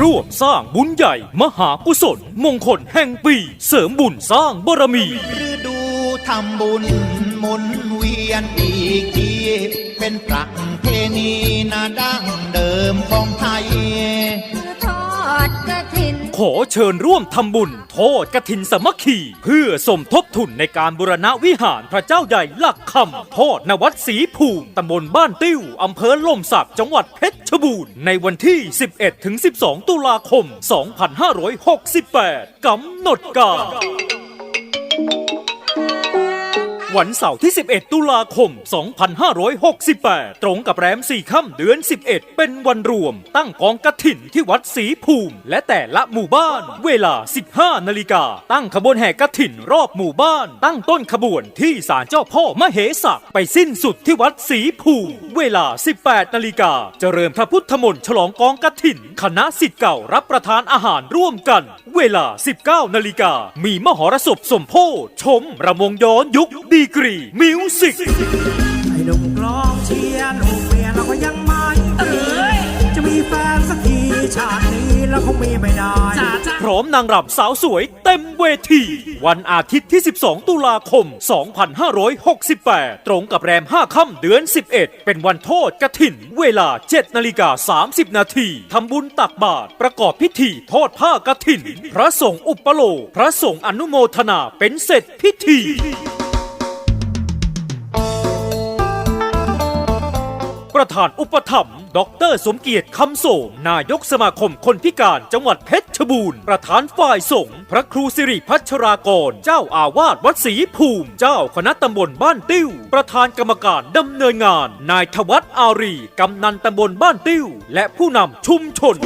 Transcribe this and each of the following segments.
ร่วมสร้างบุญใหญ่ มหากุศล มงคลแห่งปี เสริมบุญสร้างบารมี ฤดูทำบุญหมุนเวียนอีกทีเป็นประเพณีนาดั้งเดิมของไทย ดกระถิน ขอเชิญร่วมทำบุญ โทษกถินสมัคคี เพื่อสมทบทุนในการบูรณะวิหารพระเจ้าใหญ่หลักคำโทษนวัดศรีภูมิตำบลบ้านติ้วอำเภอล่มสักจังหวัดเพชรบูรณ์ในวันที่ 11ถึง12 ตุลาคม 2568กำหนดการ วันเสาร์ที่ 11 ตุลาคม 2568 ตรงกับแรม4ค่ำเดือน 11 เป็นวันรวม ตั้งกองกระถิ่นที่วัดศรีภูมิ และแต่ละหมู่บ้าน เวลา 15 นาฬิกา ตั้งขบวนแห่กระถิ่นรอบหมู่บ้าน ตั้งต้นขบวนที่ศาลเจ้าพ่อมเหสักไปสิ้นสุดที่วัดศรีภูมิ เวลา 18 นาฬิกา เจริญพระพุทธมนต์ฉลองกองกระถิ่น คณะสิทธิ์เก่ารับประทานอาหารร่วมกัน เวลา 19 นาฬิกา มีมหรสพสมโพธิชมระมงย้อนยุคดีกรีมิวสิกไอ้หนุ่มกลองเชียร์ลูกเมียเราก็ยังไม่เอ้ยจะมีแฟนสักทีชาตินี้แล้วคงมีไม่ได้จ้าจ้าพร้อมนางรำสาวสวยเต็มเวที วันอาทิตย์ที่ 12 ตุลาคม 2568 ตรงกับแรม 5 ค่ำเดือน 11 เป็นวันโทษกระถินเวลา 7 นาฬิกา 30 นาทีทำบุญตักบาตรประกอบพิธีทอดผ้ากระถินพระสงฆ์อุปโลกพระสงฆ์อนุโมทนาเป็นเสร็จพิธี ประธานอุปถัมภ์ดรสมเกียรติคำโสม นายกสมาคมคนพิการจังหวัดเพชรบูรณ์ ประธานฝ่ายสงฆ์พระครูสิริพัชรากร เจ้าอาวาสวัดศรีภูมิ เจ้าคณะตำบลบ้านติ้ว ประธานกรรมการดำเนินงาน นายทวัฒอารี กำนันตำบลบ้านติ้ว และผู้นำชุมชน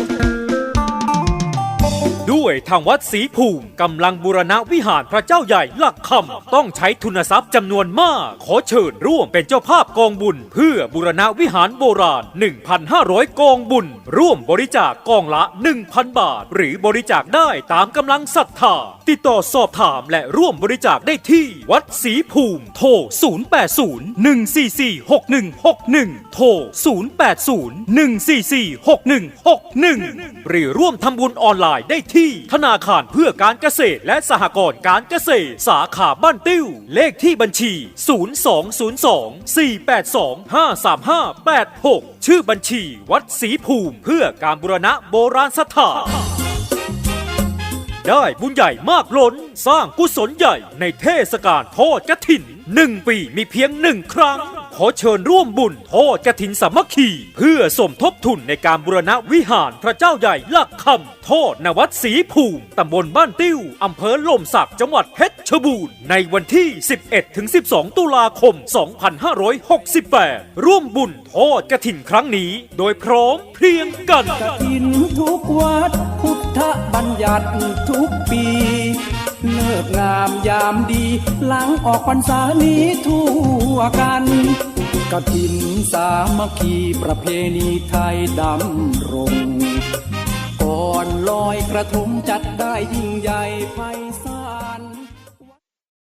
ด้วยทางวัดศรีภูมิกำลังบูรณะวิหารพระเจ้าใหญ่หลักคำต้องใช้ทุนทรัพย์จำนวนมาก ขอเชิญร่วมเป็นเจ้าภาพกองบุญ เพื่อบูรณะวิหารโบราณ 1,500 กองบุญ ร่วมบริจาคกองละ 1,000 บาท หรือบริจาคได้ตามกำลังศรัทธา ติดต่อสอบถามและร่วมบริจาคได้ที่ วัดศรีภูมิ โทร 080-144-6161 โทร 080-144-6161 หรือร่วมทำบุญออนไลน์ได้ที่ธนาคารเพื่อการเกษตรและสหกรณ์การเกษตร สาขาบ้านติ้ว เลขที่บัญชี 0202-482-53586 ชื่อบัญชีวัดศรีภูมิ เพื่อการบุรณะโบราณสถานได้บุญใหญ่มากล้น สร้างกุศลใหญ่ในเทศกาลทอดกระถินหนึ่งปีมีเพียงหนึ่งครั้ง ขอเชิญร่วมบุญทอดกระถินสามัคคี เพื่อสมทบทุนในการบูรณะวิหารพระเจ้าใหญ่หลักคำทอดนวัดศรีภูมิ ตำบลบ้านติ้ว อำเภอลมสักจังหวัดเพชรบูรณ์ ในวันที่ 11-12 ตุลาคม 2568 ร่วมบุญทอดกระถินครั้งนี้ โดยพร้อมเพรียงกันกฐินทุกวัดพุทธบัญญัติทุกปี เลิกงามยามดี หลังออกพรรษานี้ทั่วกันกถินสามัคคีประเพณีไทยดำรง ก่อนลอยกระทงจัดได้ยิ่งใหญ่ไพศาล